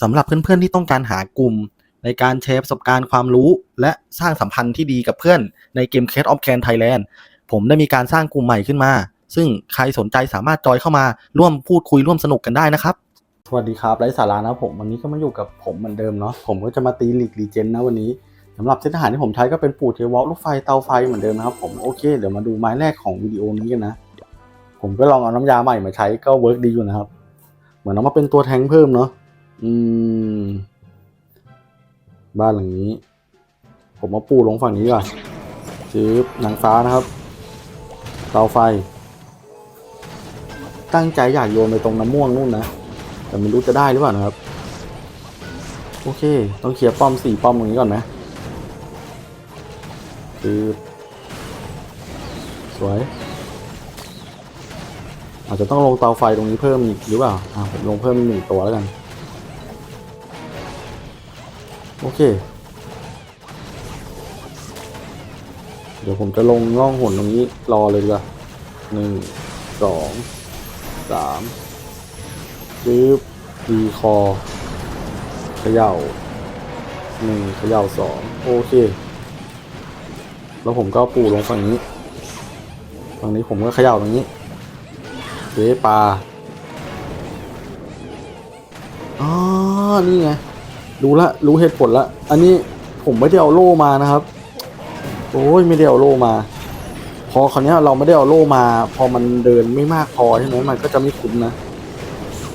สำหรับเพื่อนๆที่ต้องการหากลุ่ม ในการแชร์ประสบการณ์ความรู้ และสร้างสัมพันธ์ที่ดีกับเพื่อนในเกม Case of Can Thailand ผมได้มีการสร้างกลุ่มใหม่ขึ้นมา ซึ่งใครสนใจสามารถจอยเข้ามาร่วมพูดคุยร่วมสนุกกันได้นะครับ สวัสดีครับไร้สาระนะผมวันนี้ก็มาอยู่กับผมเหมือนเดิมเนาะผมก็จะมาตีลีกรีเจนนะวันนี้สำหรับเส้นทหารที่ผมใช้ก็เป็นปูเทวอลลูกไฟเตาไฟเหมือนเดิมนะครับผมโอเคเดี๋ยวมาดูไม้แรกของวิดีโอนี้กันนะ ผมก็ลองเอาน้ำยาใหม่มาใช้ก็เวิร์กดีอยู่นะครับ เหมือนเอามาเป็นตัวแทงเพิ่มเนาะ อืม บ้านหลังนี้ ผมมาปูลงฝั่งนี้ก่อนจืบหนังฟ้านะครับ เตาไฟ ตั้งใจอยากโยนไปตรงน้ำม่วงนู่นนะ แต่ไม่รู้จะได้หรือเปล่านะครับ โอเค ต้องเคลียร์ป้อมสี่ป้อมตรงนี้ก่อนไหมจืบสวยอาจจะต้องลงเตาไฟตรงนี้เพิ่มอีกหรือเปล่า อ่าผมลงเพิ่มอีกหนึ่งตัวแล้วกัน โอเค เดี๋ยวผมจะลงล่องหนตรงนี้รอเลยดีกว่าหนึ่งสองสามปึ๊บดีคอเขย่าหนึ่งเขย่าสองโอเค แล้วผมก็ปูลงฝั่งนี้ ฝั่งนี้ผมก็เขย่าตรงนี้เจ๊ปลาอ๋อนี่ไง รู้ละรู้เหตุผลละอันนี้ผมไม่ได้เอาโล่มานะครับ โอ้ยไม่ได้เอาโล่มา พอคราวเนี้ยเราไม่ได้เอาโล่มา พอมันเดินไม่มากพอใช่ไหมมันก็จะไม่คุ้มนะ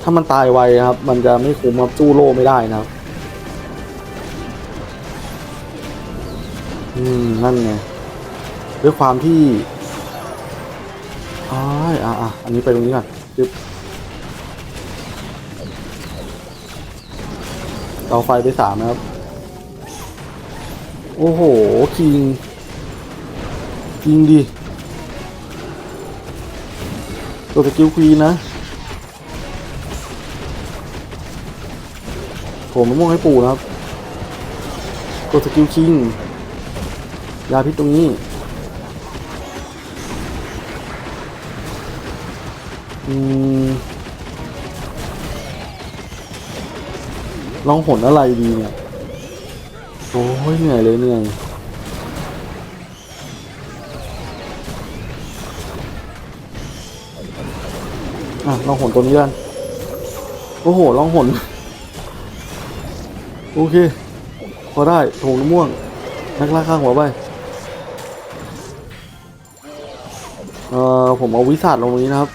ถ้ามันตายไวครับ มันจะไม่คุ้มครับสู้โล่ไม่ได้นะครับ อืมนั่นไงด้วยความที่อ้ายอะอะอันนี้ไปตรงนี้ก่อนจึ๊บ เตาไฟไปสามนะครับ โอ้โห คิง คิงดิตัวสกิลควีนนะผมมะม่วงให้ปู่นะครับตัวสกิลคิง ยาพิษตรงนี้ อืม ลองผลอะไรดีเนี่ย โอ้ยเหนื่อยเลยเหนื่อยอะลองหนตัวนี้กัน โอ้โห ลองหน โอเค พอได้ถงม่วง นักล่าข้างหัวไป เอ่อ ผมเอาวิสาดลงตรงนี้นะครับ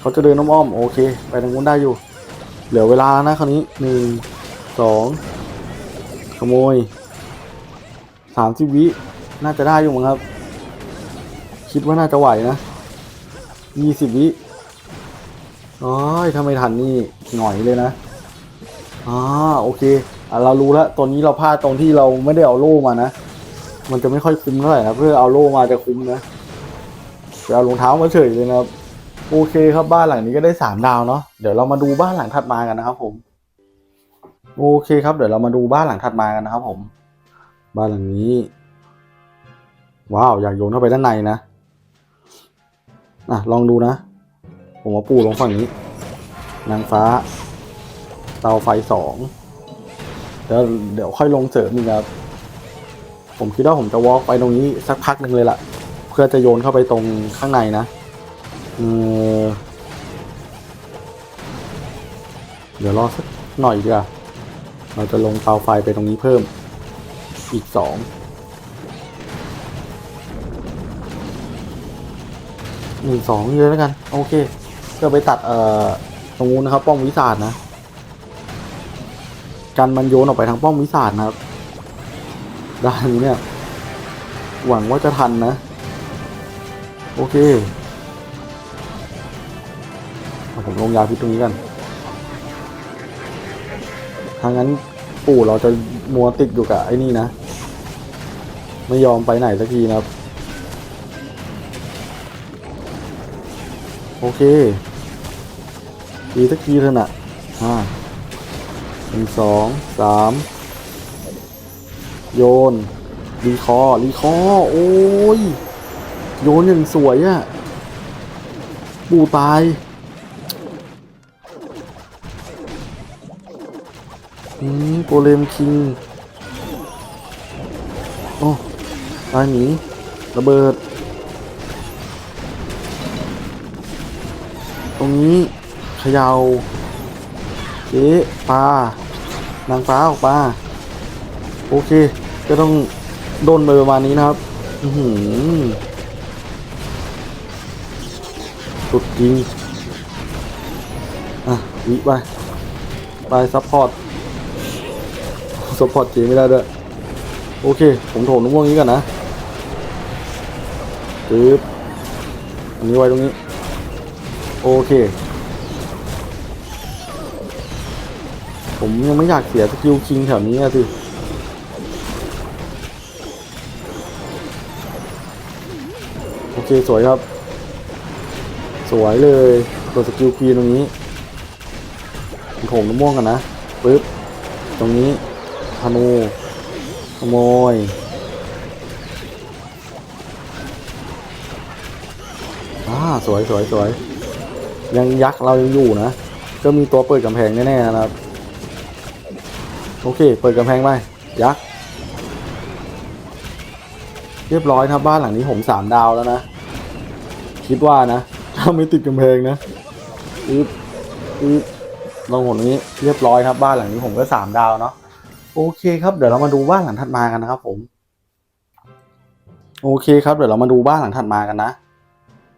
เขาจะเดินน้ำอ้อมโอเค ไปทางนู้นได้อยู่ เหลือเวลาแล้วนะคราวนี้หนึ่งสองขโมยสามสิบวิน่าจะได้อยู่มั้งครับ คิดว่าน่าจะไหวนะยี่สิบวิโอ้ยถ้าไมทันนี่หน่อยเลยนะอ่าโอเคอะเรารู้แล้วตอนนี้เราพลาดตรงที่เราไม่ได้เอาโล่มานะ มันจะไม่ค่อยคุ้มเท่าไหร่นะเพื่อเอาโล่มาจะคุ้มนะจะเอารองเท้ามาเฉยเลยนะครับ โอเคครับบ้านหลังนี้ก็ได้สามดาวเนาะเดี๋ยวเรามาดูบ้านหลังถัดมากันนะครับผม โอเคครับ เดี๋ยวเรามาดูบ้านหลังถัดมากันนะครับ ผม บ้านหลังนี้ ว้าวอยากโยนเข้าไปด้านในนะอะลองดูนะ ผมมาปูลงฝั่งนี้ นางฟ้า เตาไฟสองเดี๋ยวเดี๋ยวค่อยลงเสริมอีกครับผมคิดว่าผมจะวอล์กไปตรงนี้สักพักหนึ่งเลยล่ะ เพื่อจะโยนเข้าไปตรงข้างในนะ เออเดี๋ยวรอสักหน่อยดีกว่าเราจะลงเตาไฟไปตรงนี้เพิ่มอีกสองหนึ่งสองเยอะแล้วกัน โอเคเพื่อไปตัดเอ่อตรงนู้นนะครับ ป้อมวิสาดนะกันมันโยนออกไปทางป้อมวิสาดนะครับด้านนี้เนี่ย หวังว่าจะทันนะ โอเค ผมลงยาพิษตรงนี้กันทางนั้นปู่เราจะมัวติดอยู่กับไอ้นี่นะ ไม่ยอมไปไหนสักทีนะครับ โอเคดีสักทีเถอะนะอ่าหนึ่งสองสามโยนรีคอร์รีคอร์โอ้ย โยนอย่างสวยอะ่ะ ปูตาย โกเลมคิง โอ้ตายหนีระเบิด ตรงนี้เขยาวเจ๊ปลานางฟ้าออกมาโอเค ก็ต้องโดนไปประมาณนี้นะครับอือหือสุดจริง อะวิไป ไปซัพพอร์ต ซัพพอร์ตเจไม่ได้ด้วย โอเค ผมโถมน้ำม่วงนี้ก่อนนะปึ๊บอันนี้ไว้ตรงนี้ โอเค ผมยังไม่อยากเสียสกิลคิงแถวนี้อะสิโอเค สวยครับ สวยเลยตัวสกิลคีตรงนี้ผมโถมน้ำม่วงกันนะปึ๊บตรงนี้ ธนูขโมยอ่าสวยสวยสวยยังยักษ์เรายังอยู่นะก็มีตัวเปิดกำแพงแน่ๆนะครับ โอเค เปิดกำแพงไปยักษ์เรียบร้อยครับบ้านหลังนี้ผมสามดาวแล้วนะคิดว่านะถ้าไม่ติดกำแพงนะอึ๊บอึ๊บลงหนนี้เรียบร้อยครับบ้านหลังนี้ผมก็สามดาวเนาะ โอเคครับเดี๋ยวเรามาดูบ้านหลังถัดมากันนะครับ ผม โอเคครับเดี๋ยวเรามาดูบ้านหลังถัดมากันนะ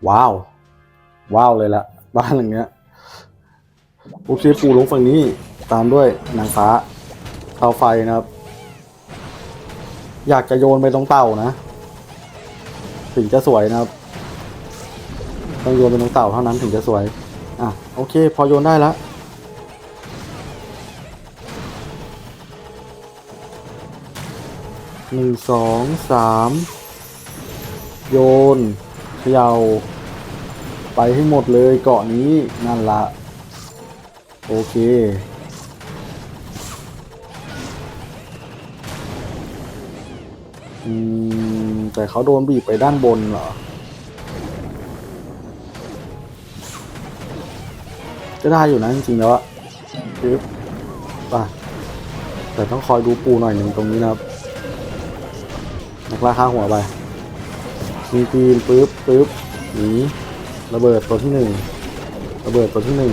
ว้าว ว้าวเลยละบ้านหลังเนี้ยโอเคปูลงฝั่งนี้ตามด้วยนางฟ้าเตาไฟนะครับ อยากจะโยนไปตรงเต่านะถึงจะสวยนะครับต้องโยนไปตรงเต่าเท่านั้นถึงจะสวยอะโอเค พอโยนได้แล้ว หนึ่งสองสามโยนเขยา่าไปให้หมดเลยเกาะนี้นั่นละโอเค อืม แต่เขาโดนบีบไปด้านบนเหรอ ก็ได้อยู่นะจริงๆแล้วอะปึ๊บไป่ะแต่ต้องคอยดูปูหน่อยหนึ่งตรงนี้นะครับ นักล่าข้าหัวไปมีปีนปึ๊บปึ๊บหนีระเบิดตัวที่หนึ่งระเบิดตัวที่หนึ่ง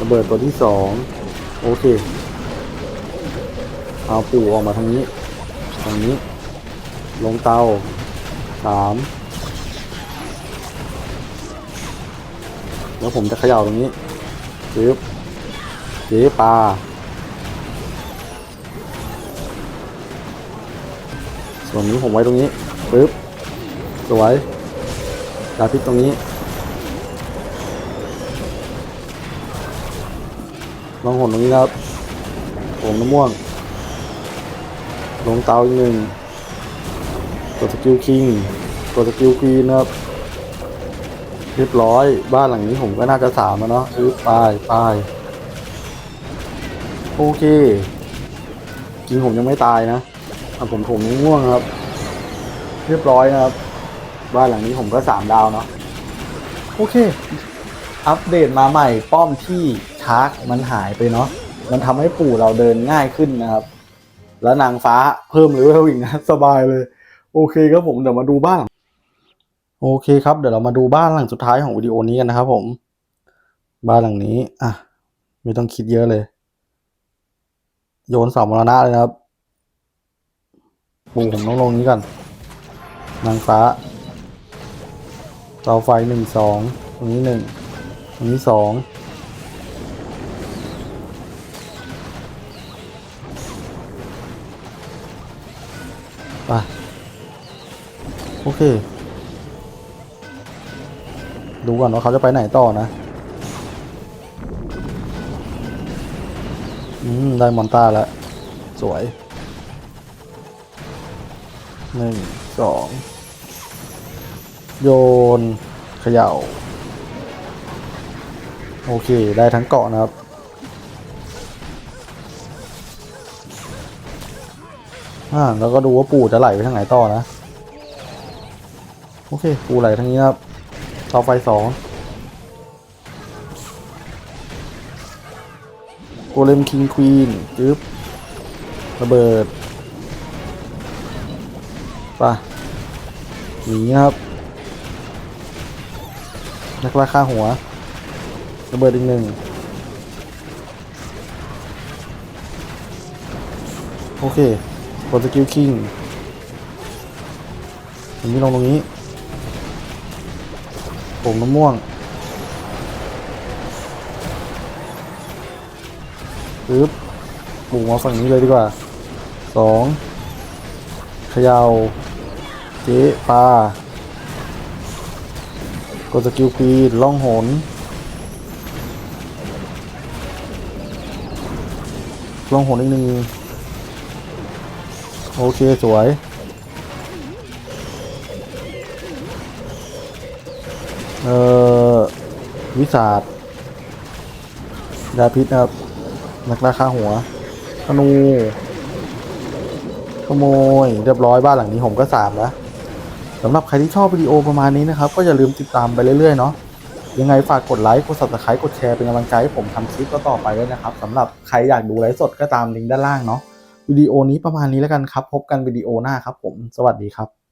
ระเบิดตัวที่สองโอเคเอาปูออกมาทางนี้ทางนี้ ลงเตาสามแล้วผมจะเขย่าตรงนี้ปึ๊บเจ๊ปลา ส่วนนี้ผมไว้ตรงนี้ปึ๊บสวยดาพิษตรงนี้ลองหนตรงนี้นะครับผมน้ำม่วง ลงเตาอีกหนึ่งกดสกิลคิงกดสกิลควีนนะครับเรียบร้อย บ้านหลังนี้ผมก็น่าจะสามแล้วเนาะปึ๊บไปไปโอเคจริงผมยังไม่ตายนะ ผมผมง่วงครับ เรียบร้อยนะครับ บ้านหลังนี้ผมก็สามดาวเนาะโอเค อัปเดตมาใหม่ป้อมที่ชาร์กมันหายไปเนาะมันทำให้ปู่เราเดินง่ายขึ้นนะครับ แล้วนางฟ้าเพิ่มเลเวลอีกนะสบายเลย โอเคครับผมเดี๋ยวมาดูบ้านโอเคครับเดี๋ยวเรามาดูบ้านหลังสุดท้ายของวิดีโอนี้กันนะครับผม บ้านหลังนี้ อะ ไม่ต้องคิดเยอะเลย โยนเสามรณะเลยนะครับ ปูผมต้องลงนี้ก่อนนางฟ้าเตาไฟหนึ่งสองตรงนี้หนึ่งตรงนี้สองไปโอเค ดูก่อนว่าเขาจะไปไหนต่อนะ อืม ได้มอนต้าแล้ว สวย หนึ่งสองโยนเขย่า โอเค ได้ทั้งเกาะนะครับ อ่า แล้วก็ดูว่าปูจะไหลไปทางไหนต่อนะ โอเค ปูไหลทางนี้ครับเตาไฟสองโกเลมคิงควีนจึ๊บระเบิด ป่ะหนีครับ นักล่าฆ่าหัว ระเบิดอีกหนึ่งโอเคกดสกิลคิงอันนี้ลงตรงนี้ผงน้ำม่วงปึ๊บปลูกมาฝั่งนี้เลยดีกว่าสองเขยา เจ๊ปลากดสกิลปีนล่องหนล่องหนอีกหนึ่งโอเค สวย เอ่อ วิสาดยาพิษครับ นักล่าฆ่าหัวธนูขโมย เรียบร้อยบ้านหลังนี้ผมก็สามแล้ว สำหรับใครที่ชอบวิดีโอประมาณนี้นะครับ ก็อย่าลืมติดตามไปเรื่อยๆเนาะยังไงฝากกดไลค์กด subscribe กดแชร์เป็นกำลังใจให้ผมทำคลิปต่อไปด้วยนะครับสำหรับใครอยากดูไลฟ์สดก็ตามลิงก์ด้านล่างเนาะวิดีโอนี้ประมาณนี้แล้วกันครับ พบกันวิดีโอหน้าครับผม สวัสดีครับ